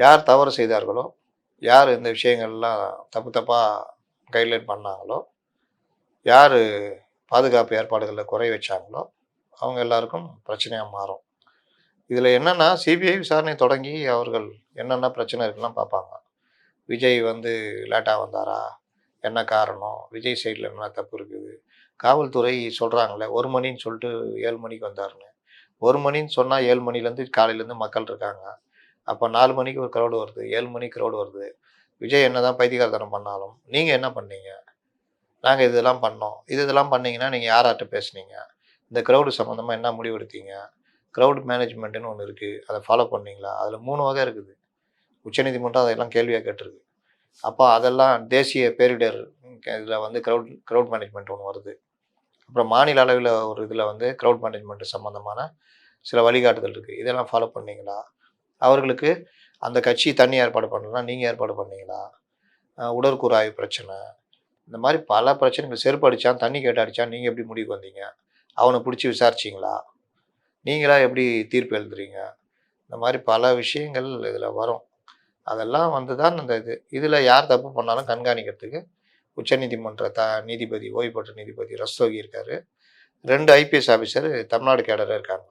யார் தவறு செய்தார்களோ யார் இந்த விஷயங்கள்லாம் தப்பு தப்பாக கைட்லைன் பண்ணாங்களோ யார் பாதுகாப்பு ஏற்பாடுகளில் குறை வச்சாங்களோ அவங்க எல்லாருக்கும் பிரச்சனையாக மாறும். இதில் என்னென்னா சிபிஐ விசாரணை தொடங்கி அவர்கள் என்னென்ன பிரச்சனை இருக்குலாம் பார்ப்பாங்க. விஜய் வந்து லேட்டாக வந்தாரா? என்ன காரணம்? விஜய் சைடில் என்ன தப்பு இருக்குது? காவல்துறை சொல்கிறாங்களே ஒரு மணின்னு சொல்லிட்டு ஏழு மணிக்கு வந்தாருன்னு. ஒரு மணின்னு சொன்னால் ஏழு மணிலேருந்து காலையிலேருந்து மக்கள் இருக்காங்க. அப்போ நாலு மணிக்கு ஒரு க்ரௌடு வருது ஏழு மணிக்கு க்ரௌடு வருது. விஜய் என்ன தான் பைத்தியகாரத்தனம் பண்ணாலும் நீங்கள் என்ன பண்ணீங்க? நாங்கள் இதெல்லாம் பண்ணோம். இது இதெல்லாம் பண்ணீங்கன்னா நீங்கள் யார்கிட்ட பேசுனீங்க? இந்த க்ரௌடு சம்மந்தமாக என்ன முடிவெடுத்தீங்க? க்ரௌட் மேனேஜ்மெண்ட்டுன்னு ஒன்று இருக்குது அதை ஃபாலோ பண்ணீங்களா? அதில் மூணு வகை இருக்குது. உச்சநீதிமன்றம் அதெல்லாம் கேள்வியாக கேட்டிருக்கு. அப்போ அதெல்லாம் தேசிய பேரிடர் இதில் வந்து க்ரௌட் க்ரௌட் மேனேஜ்மெண்ட் ஒன்று வருது. அப்புறம் மாநில அளவில் ஒரு இதில் வந்து க்ரௌட் மேனேஜ்மெண்ட் சம்மந்தமான சில வழிகாட்டுதல் இருக்குது இதெல்லாம் ஃபாலோ பண்ணீங்களா? அவர்களுக்கு அந்த கட்சி தண்ணி ஏற்பாடு பண்ணலாம் நீங்கள் ஏற்பாடு பண்ணீங்களா? உடற்கூறாய்வு பிரச்சனை. இந்த மாதிரி பல பிரச்சனைகள். செருப்பு அடித்தான் தண்ணி கேட்டு அடித்தான் நீங்கள் எப்படி முடிவுக்கு வந்தீங்க? அவனை பிடிச்சி விசாரிச்சிங்களா? நீங்களா எப்படி தீர்ப்பு எழுதுறீங்க? இந்த மாதிரி பல விஷயங்கள் இதில் வரும். அதெல்லாம் வந்து தான் இந்த இது. இதில் யார் தப்பு பண்ணாலும் கண்காணிக்கிறதுக்கு உச்சநீதிமன்ற த நீதிபதி ஓய்வு பெற்ற நீதிபதி ரஸ்தோகி இருக்காரு. ரெண்டு ஐபிஎஸ் ஆஃபீஸர் தமிழ்நாடு கேடராக இருக்காங்க.